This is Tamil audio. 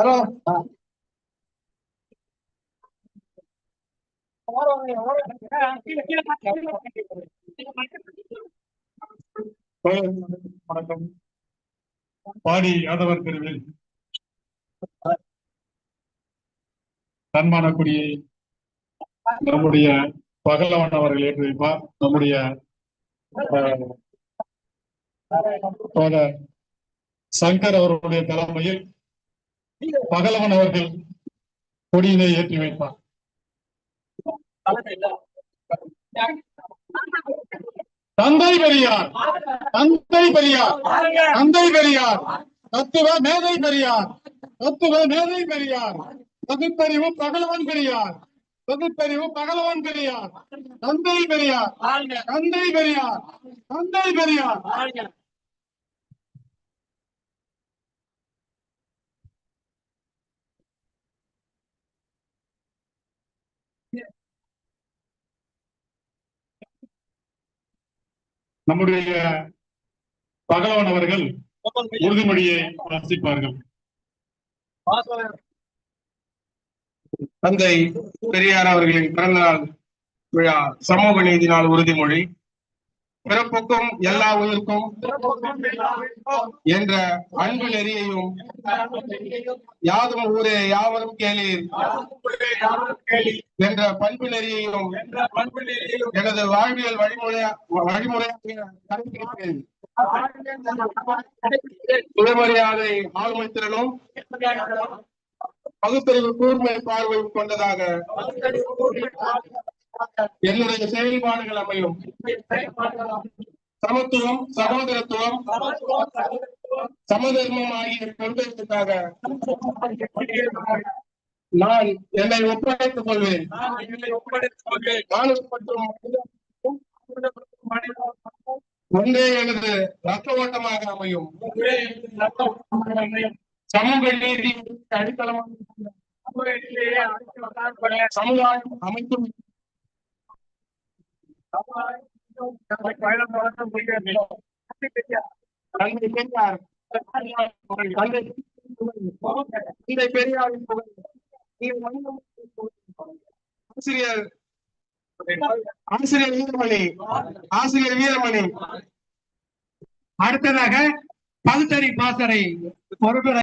வணக்கம். பாடி யாதவர் பிரிவில். தன்மான நம்முடைய பகலவன் அவர்கள் ஏற்றி வைப்பார். நம்முடைய சங்கர் அவர்களுடைய தலைமையில் பகலவன் அவர்கள் கொடியினை ஏற்றி வைப்பார். தந்தை பெரியார் தந்தை பெரியார் தந்தை பெரியார் தத்துவ மேதை பெரியார் தத்துவ மேதை பெரியார் பகுத்தறிவு பகலவன் பெரியார் பகுத்தறிவு பகலவன் பெரியார் தந்தை பெரியார் தந்தை பெரியார் தந்தை பெரியார் நம்முடைய பகலவன். அவர்கள் உறுதிமொழியை வாசிப்பார்கள். தந்தை பெரியார் அவர்களின் பிறந்த நாள் விழா சமூக நீதி நாள் உறுதிமொழி. பிறப்புக்கும் எல்லா உயிருக்கும் என்ற அன்பு நெறியையும் யாதும் ஊரே யாவரும் கேளீர் என்ற பண்பு நெறியையும் எனது வாழ்வியல் வழிமுறை வழிமுறையாக கடைபிடிப்பேன். சுயமரியாதை ஆளுமைத்திறனும் பகுத்தறிவு கூர்மை பார்வையும் கொண்டதாக என்னுடைய செயல்பாடுகள் அமையும். சமத்துவம் சகோதரத்துவம் சமதர்மம் ஆகிய கொள்கைகளுக்காக நான் என்னை ஒப்படைத்துக் கொள்வேன். மாணவ ஒன்றே எனது ரத்த ஓட்டமாக அமையும். சமூக நீதி அடித்தளமாக சமுதாயம் அமைக்கும் தந்தை பெரியார் தந்தை பெரியாரின் ஆசிரியர் ஆசிரியர் வீரமணி. ஆசிரியர் வீரமணி. அடுத்ததாக பகுத்தறி பாசறை பொறுப்பு